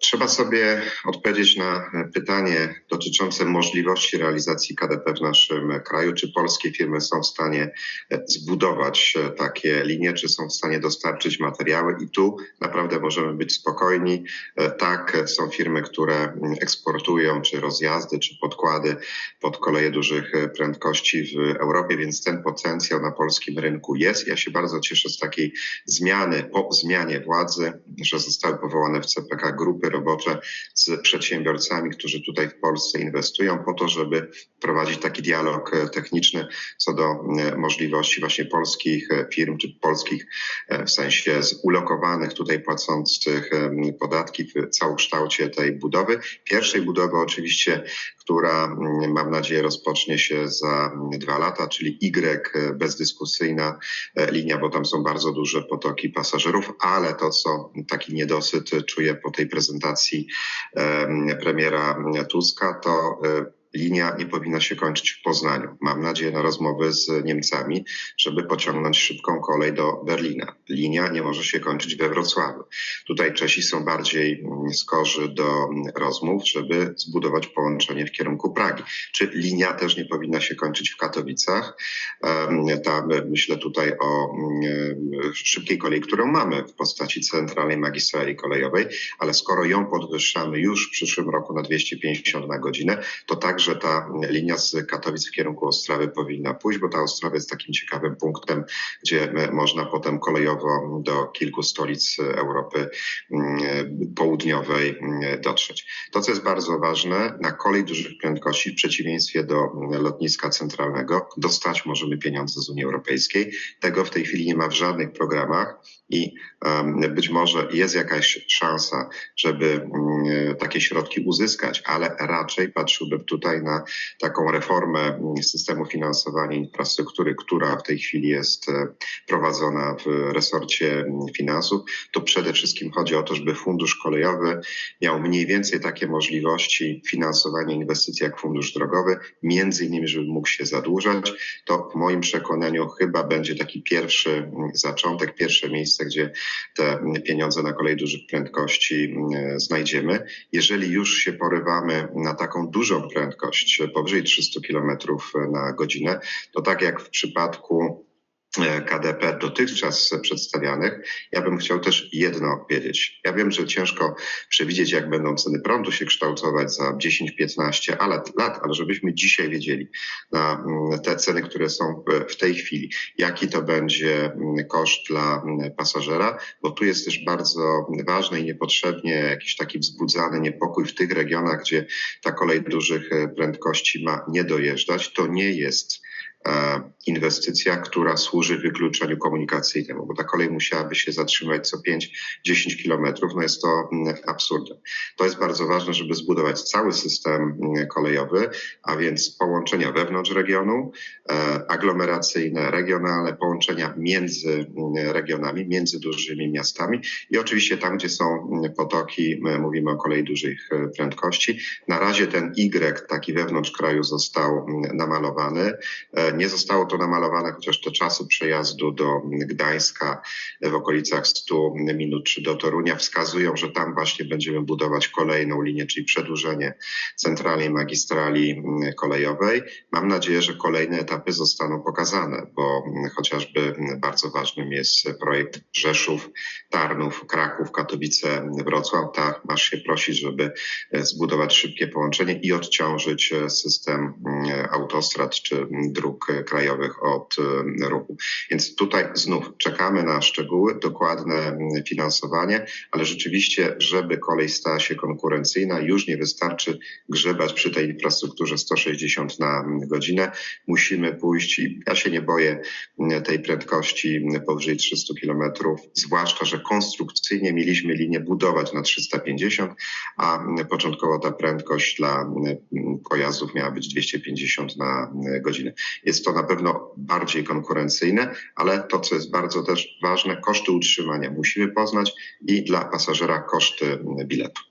Trzeba sobie odpowiedzieć na pytanie dotyczące możliwości realizacji KDP w naszym kraju. Czy polskie firmy są w stanie zbudować takie linie, czy są w stanie dostarczyć materiały? I tu naprawdę możemy być spokojni. Tak, są firmy, które eksportują czy rozjazdy, czy podkłady pod koleje dużych prędkości w Europie, więc ten potencjał na polskim rynku jest. Ja się bardzo cieszę z takiej zmiany, po zmianie władzy, że zostały powołane w CPK grupy robocze z przedsiębiorcami, którzy tutaj w Polsce inwestują, po to, żeby prowadzić taki dialog e, techniczny co do e, możliwości właśnie polskich e, firm, czy polskich w sensie zulokowanych tutaj płacących podatki w całokształcie tej budowy. Pierwszej budowy oczywiście, która mam nadzieję rozpocznie się za dwa lata, czyli Y bezdyskusyjna linia, bo tam są bardzo duże potoki pasażerów, ale to, co taki niedosyt czuję po tej prezentacji premiera Tuska, to e, linia nie powinna się kończyć w Poznaniu. Mam nadzieję na rozmowy z Niemcami, żeby pociągnąć szybką kolej do Berlina. Linia nie może się kończyć we Wrocławiu. Tutaj Czesi są bardziej mm, skorzy do mm, rozmów, żeby zbudować połączenie w kierunku Pragi. Czy linia też nie powinna się kończyć w Katowicach? Tam myślę tutaj o mm, szybkiej kolei, którą mamy w postaci centralnej magistrali kolejowej, ale skoro ją podwyższamy już w przyszłym roku na 250 na godzinę, to także że ta linia z Katowic w kierunku Ostrawy powinna pójść, bo ta Ostrawa jest takim ciekawym punktem, gdzie można potem kolejowo do kilku stolic Europy mm, Południowej mm, dotrzeć. To, co jest bardzo ważne, na kolej dużych prędkości, w przeciwieństwie do lotniska centralnego, dostać możemy pieniądze z Unii Europejskiej. Tego w tej chwili nie ma w żadnych programach i być może jest jakaś szansa, żeby mm, takie środki uzyskać, ale raczej patrzyłbym tutaj na taką reformę mm, systemu finansowania infrastruktury, która w tej chwili jest e, prowadzona w resorcie mm, finansów. To przede wszystkim chodzi o to, żeby fundusz kolejowy miał mniej więcej takie możliwości finansowania inwestycji jak fundusz drogowy, między innymi, żeby mógł się zadłużać. To w moim przekonaniu chyba będzie taki pierwszy zaczątek, pierwsze miejsce, gdzie te pieniądze na kolej dużych prędkości znajdziemy. Jeżeli już się porywamy na taką dużą prędkość, powyżej 300 km na godzinę, to tak jak w przypadku E, KDP dotychczas przedstawianych, ja bym chciał też jedno wiedzieć. Ja wiem, że ciężko przewidzieć, jak będą ceny prądu się kształtować za 10-15 lat, ale żebyśmy dzisiaj wiedzieli na mm, te ceny, które są w tej chwili, jaki to będzie mm, koszt dla mm, pasażera, bo tu jest też bardzo ważny i niepotrzebnie jakiś taki wzbudzany niepokój w tych regionach, gdzie ta kolej dużych e, prędkości ma nie dojeżdżać. To nie jest E, inwestycja, która służy wykluczeniu komunikacyjnemu, bo ta kolej musiałaby się zatrzymać co 5-10 kilometrów. No jest to mm, absurdem. To jest bardzo ważne, żeby zbudować cały system mm, kolejowy, a więc połączenia wewnątrz regionu, e, aglomeracyjne, regionalne, połączenia między mm, regionami, między dużymi miastami i oczywiście tam, gdzie są potoki, mówimy o kolei dużych e, prędkości. Na razie ten Y, taki wewnątrz kraju został namalowany nie zostało to namalowane, chociaż te czasy przejazdu do Gdańska w okolicach 100 minut czy do Torunia wskazują, że tam właśnie będziemy budować kolejną linię, czyli przedłużenie centralnej magistrali kolejowej. Mam nadzieję, że kolejne etapy zostaną pokazane, bo chociażby bardzo ważnym jest projekt Rzeszów, Tarnów, Kraków, Katowice, Wrocław. Tak, masz się prosić, żeby zbudować szybkie połączenie i odciążyć system autostrad czy dróg krajowych od e, ruchu. Więc tutaj znów czekamy na szczegóły, dokładne finansowanie, ale rzeczywiście, żeby kolej stała się konkurencyjna, już nie wystarczy grzebać przy tej infrastrukturze 160 na godzinę. Musimy pójść i ja się nie boję tej prędkości powyżej 300 km, zwłaszcza, że konstrukcyjnie mieliśmy linię budować na 350, a początkowo ta prędkość dla pojazdów miała być 250 na godzinę. Jest to na pewno bardziej konkurencyjne, ale to, co jest bardzo też ważne, koszty utrzymania musimy poznać i dla pasażera koszty biletu.